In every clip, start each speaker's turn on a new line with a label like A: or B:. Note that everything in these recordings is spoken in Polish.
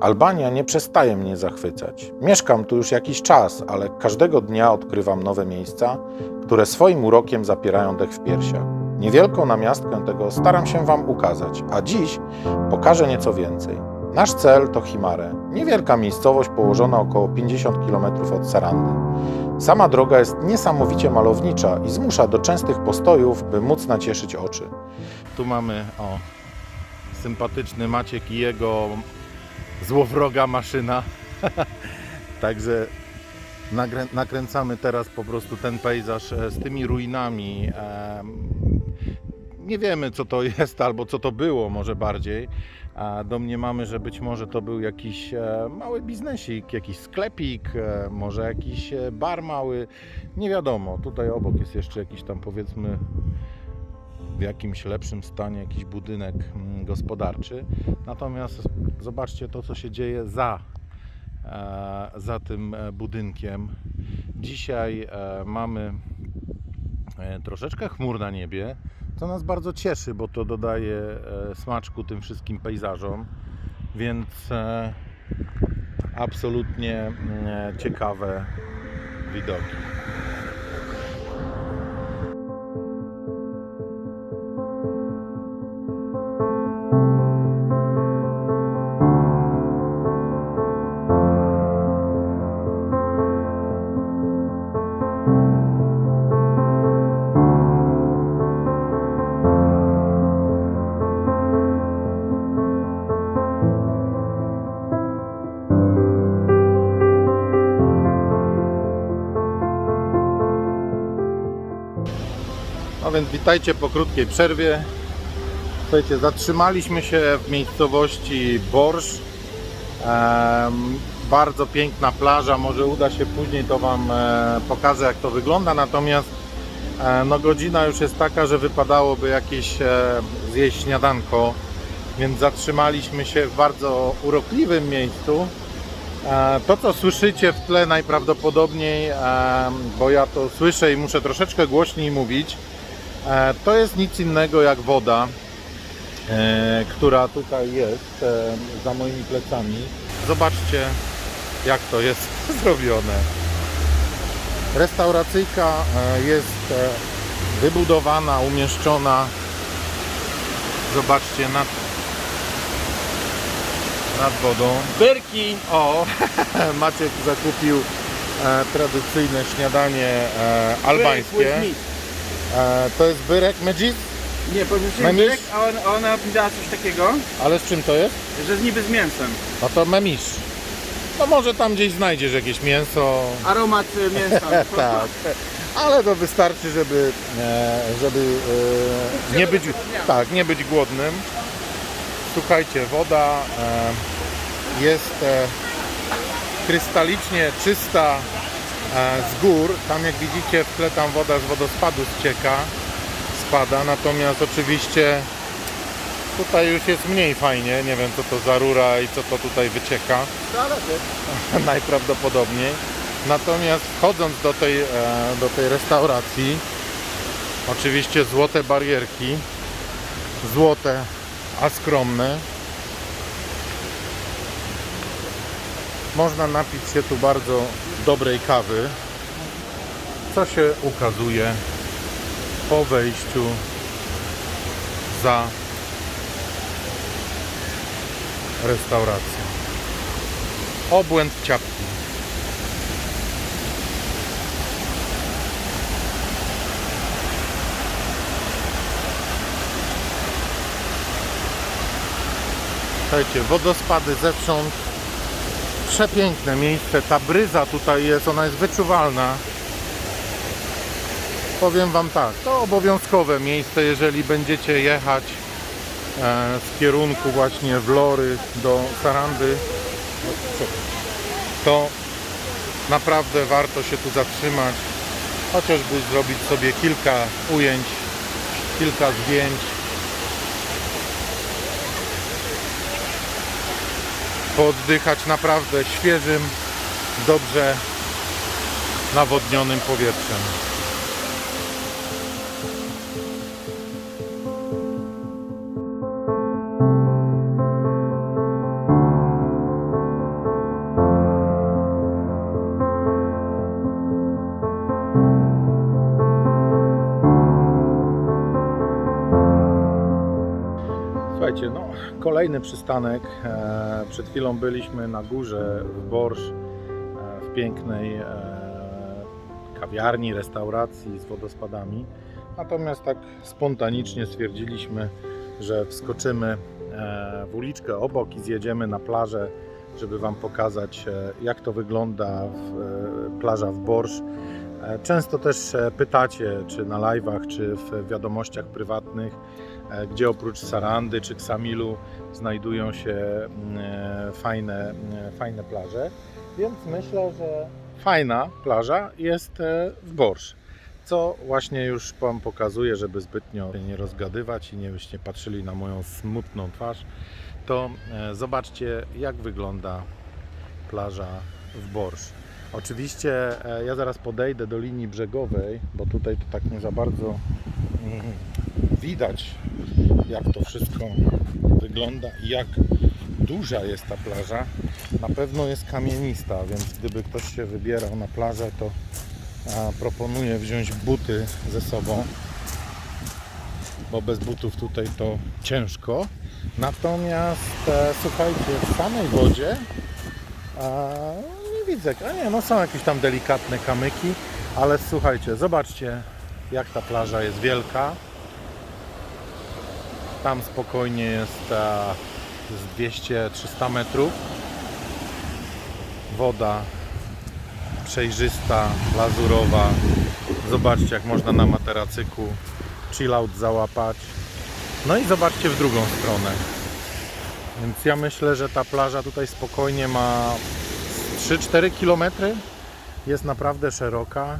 A: Albania nie przestaje mnie zachwycać. Mieszkam tu już jakiś czas, ale każdego dnia odkrywam nowe miejsca, które swoim urokiem zapierają dech w piersiach. Niewielką namiastkę tego staram się Wam ukazać, a dziś pokażę nieco więcej. Nasz cel to Himare, niewielka miejscowość położona około 50 km od Sarandy. Sama droga jest niesamowicie malownicza i zmusza do częstych postojów, by móc nacieszyć oczy. Tu mamy o sympatyczny Maciek i jego złowroga maszyna. Także nakręcamy teraz po prostu ten pejzaż e, z tymi ruinami. Nie wiemy co to jest albo co to było może bardziej. Domniemamy, że być może to był jakiś e, mały biznesik, jakiś sklepik, e, może jakiś bar mały. Nie wiadomo. Tutaj obok jest jeszcze jakiś tam powiedzmy jakimś lepszym stanie jakiś budynek mm, gospodarczy. Natomiast zobaczcie to, co się dzieje za, e, za tym e, budynkiem. Dzisiaj e, mamy troszeczkę chmur na niebie, co nas bardzo cieszy, bo to dodaje smaczku tym wszystkim pejzażom, więc absolutnie mm, ciekawe widoki. Więc witajcie po krótkiej przerwie. Słuchajcie, zatrzymaliśmy się w miejscowości Borsz. Em, bardzo piękna plaża, może uda się później to Wam e, pokażę jak to wygląda, natomiast e, no godzina już jest taka, że wypadałoby jakieś e, zjeść śniadanko, więc zatrzymaliśmy się w bardzo urokliwym miejscu. E, To, co słyszycie w tle najprawdopodobniej, bo ja to słyszę i muszę troszeczkę głośniej mówić, To jest nic innego jak woda, e, która tutaj jest e, za moimi plecami. Zobaczcie, jak to jest zrobione. Restauracyjka e, jest e, wybudowana, umieszczona. Zobaczcie nad, nad wodą.
B: Byrki!
A: O, Maciek zakupił e, tradycyjne śniadanie e, albańskie. E, to jest byrek
B: meat. Nie, powiedziałem
A: Memisz?
B: byrek, a on- a ona mi dała coś takiego,
A: ale z czym to jest?
B: że z niby z mięsem.
A: No to memisz. No może tam gdzieś znajdziesz jakieś mięso.
B: Aromat y, mięsa.
A: tak. Ale to wystarczy, żeby, e, żeby e, nie być, tak, nie być głodnym. Słuchajcie, woda e, jest e, krystalicznie czysta e, z gór. Tam jak widzicie w tle tam woda z wodospadu ścieka, spada. Natomiast oczywiście tutaj już jest mniej fajnie. Nie wiem co to za rura i co to tutaj wycieka najprawdopodobniej. Natomiast wchodząc do tej, e, do tej restauracji, oczywiście złote barierki, złote, a skromne. Można napić się tu bardzo dobrej kawy, co się ukazuje po wejściu za restauracją. Obłęd ciapki. Słuchajcie, wodospady zewsząd. Przepiękne miejsce. Ta bryza tutaj jest, ona jest wyczuwalna. Powiem Wam tak, to obowiązkowe miejsce, jeżeli będziecie jechać e, z kierunku właśnie Wlory do Sarandy to naprawdę warto się tu zatrzymać, chociażby zrobić sobie kilka ujęć, kilka zdjęć. Pooddychać naprawdę świeżym, dobrze nawodnionym powietrzem. Słuchajcie, no kolejny przystanek. E, przed chwilą byliśmy na górze w Borsz, e, w pięknej e, kawiarni, restauracji z wodospadami. Natomiast tak spontanicznie stwierdziliśmy, że wskoczymy w uliczkę obok i zjedziemy na plażę, żeby Wam pokazać, jak to wygląda w, plaża w Borsz. E, Często też e, pytacie, czy na live'ach, czy w wiadomościach prywatnych, e, gdzie oprócz Sarandy czy Ksamilu znajdują się mm, fajne, mm, fajne plaże. Więc myślę, że fajna plaża jest w Borsz. Co właśnie już Wam pokazuję, żeby zbytnio nie rozgadywać i nie byście patrzyli na moją smutną twarz, to zobaczcie jak wygląda plaża w Borsz. Oczywiście e, ja zaraz podejdę do linii brzegowej, bo tutaj to tak nie za bardzo mm, widać jak to wszystko wygląda i jak duża jest ta plaża. Na pewno jest kamienista, więc gdyby ktoś się wybierał na plażę, to proponuję wziąć buty ze sobą, bo bez butów tutaj to ciężko. Natomiast e, słuchajcie, w samej wodzie nie widzę, a nie, no są jakieś tam delikatne kamyki, ale słuchajcie, zobaczcie jak ta plaża jest wielka. Tam spokojnie jest e, z 200-300 metrów. Woda przejrzysta, lazurowa. Zobaczcie jak można na materacyku chillout załapać. No i zobaczcie w drugą stronę. Więc ja myślę, że ta plaża tutaj spokojnie ma 3-4 km. Jest naprawdę szeroka.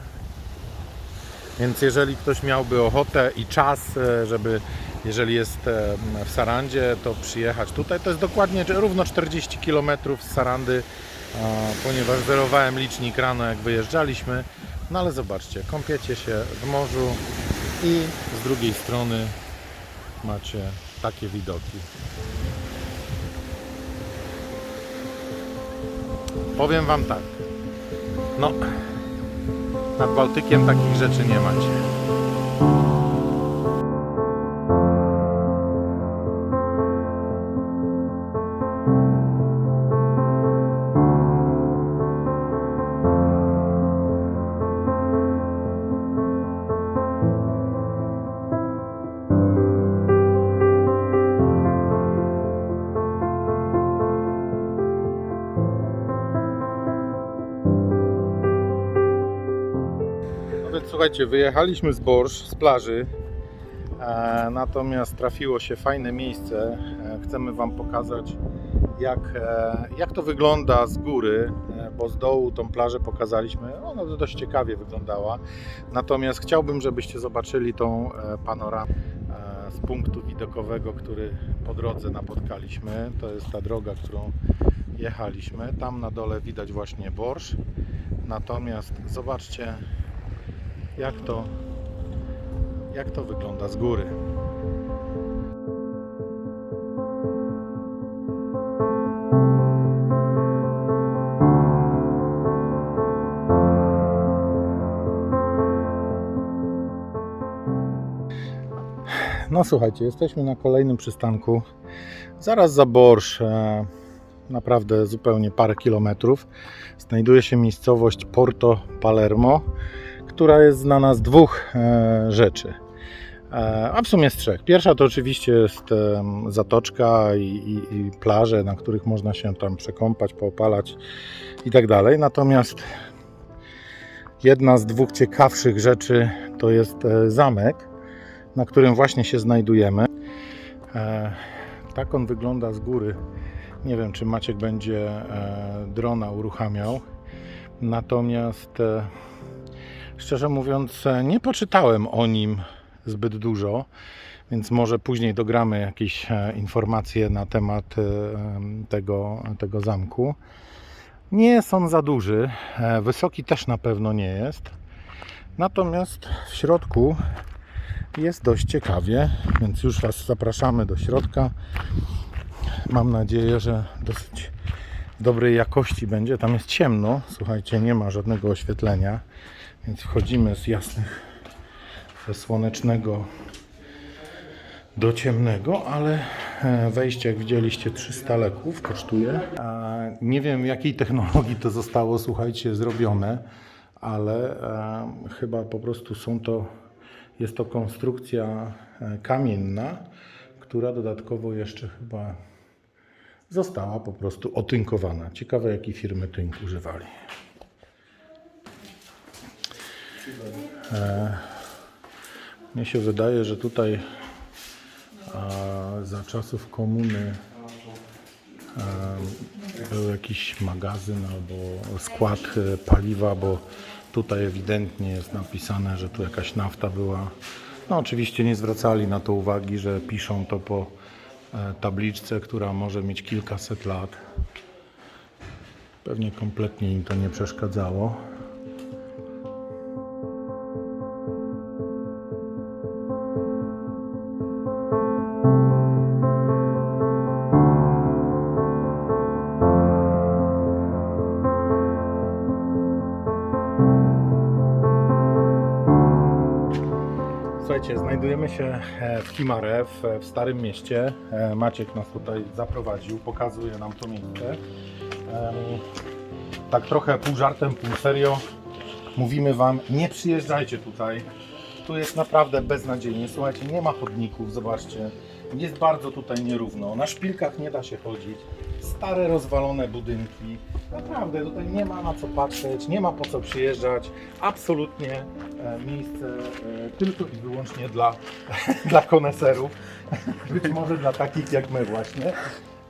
A: Więc jeżeli ktoś miałby ochotę i czas, e, żeby jeżeli jest e, w Sarandzie, to przyjechać tutaj. To jest dokładnie równo 40 km z Sarandy, ponieważ zerowałem licznik rano jak wyjeżdżaliśmy. No ale zobaczcie, kąpiecie się w morzu i z drugiej strony macie takie widoki. Powiem Wam tak. No, nad Bałtykiem takich rzeczy nie macie. Słuchajcie, wyjechaliśmy z Borsz, z plaży. E, natomiast trafiło się fajne miejsce. E, chcemy Wam pokazać, jak, e, jak to wygląda z góry, bo z dołu tą plażę pokazaliśmy. Ona dość ciekawie wyglądała. Natomiast chciałbym, żebyście zobaczyli tą panoramę z punktu widokowego, który po drodze napotkaliśmy. To jest ta droga, którą jechaliśmy. Tam na dole widać właśnie Borsz. Natomiast zobaczcie, jak to, jak to wygląda z góry. No słuchajcie, jesteśmy na kolejnym przystanku. Zaraz za Borsz, naprawdę zupełnie parę kilometrów, znajduje się miejscowość Porto Palermo która jest znana z dwóch e, rzeczy. E, a w sumie z trzech. Pierwsza to oczywiście jest zatoczka i, i, i plaże, na których można się tam przekąpać, poopalać i tak dalej. Natomiast jedna z dwóch ciekawszych rzeczy to jest e, zamek, na którym właśnie się znajdujemy. Tak on wygląda z góry. Nie wiem, czy Maciek będzie drona uruchamiał. Natomiast Szczerze mówiąc, nie poczytałem o nim zbyt dużo, więc może później dogramy jakieś e, informacje na temat e, tego, tego zamku. Nie jest on za duży, e, wysoki też na pewno nie jest. Natomiast w środku jest dość ciekawie, więc już Was zapraszamy do środka. Mam nadzieję, że dosyć dobrej jakości będzie. Tam jest ciemno, słuchajcie, nie ma żadnego oświetlenia. Więc wchodzimy z jasnych, ze słonecznego do ciemnego, ale e, wejście, jak widzieliście, 300 leków kosztuje. Nie wiem, jakiej technologii to zostało, słuchajcie, zrobione, ale e, chyba po prostu są to, jest to konstrukcja e, kamienna, która dodatkowo jeszcze chyba została po prostu otynkowana. Ciekawe, jakiej firmy tynk używali. E, Mnie się wydaje, że tutaj a, za czasów komuny e, był jakiś magazyn albo skład e, paliwa, bo tutaj ewidentnie jest napisane, że tu jakaś nafta była. No oczywiście nie zwracali na to uwagi, że piszą to po tabliczce, która może mieć kilkaset lat. Pewnie kompletnie im to nie przeszkadzało. Znajdujemy się e, w Himarew, e, w Starym Mieście. E, Maciek nas tutaj zaprowadził, pokazuje nam to miejsce. Tak trochę pół żartem, pół serio mówimy Wam, nie przyjeżdżajcie tutaj. Tu jest naprawdę beznadziejnie. Słuchajcie, nie ma chodników, zobaczcie. Jest bardzo tutaj nierówno. Na szpilkach nie da się chodzić. Stare, rozwalone budynki. Naprawdę, tutaj nie ma na co patrzeć, nie ma po co przyjeżdżać. Absolutnie e, miejsce e, tylko i wyłącznie dla, dla koneserów. Być może dla takich jak my właśnie.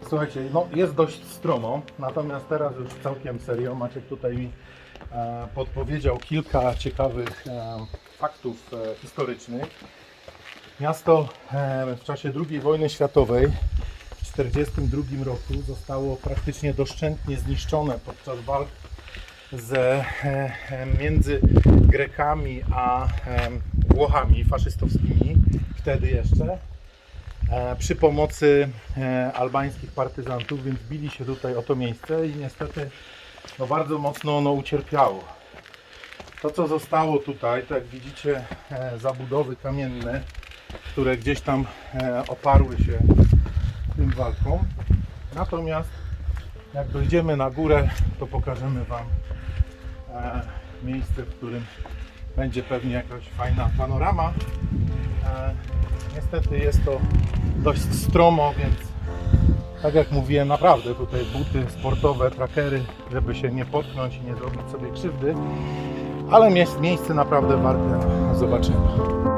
A: Słuchajcie, no jest dość stromo, natomiast teraz już całkiem serio. Maciek tutaj mi e, podpowiedział kilka ciekawych faktów e, historycznych. Miasto e, w czasie II wojny światowej w 1942 roku zostało praktycznie doszczętnie zniszczone podczas walk ze, e, między Grekami a Włochami faszystowskimi, wtedy jeszcze, przy pomocy albańskich partyzantów, więc bili się tutaj o to miejsce i niestety no, bardzo mocno ono ucierpiało. To, co zostało tutaj, to jak widzicie, e, zabudowy kamienne, które gdzieś tam e, oparły się tym walkom. Natomiast jak dojdziemy na górę, to pokażemy Wam e, miejsce, w którym będzie pewnie jakaś fajna panorama. Niestety jest to dość stromo, więc tak jak mówiłem, naprawdę tutaj buty sportowe, trackery, żeby się nie potknąć i nie zrobić sobie krzywdy. Ale miejsce naprawdę warte zobaczenia.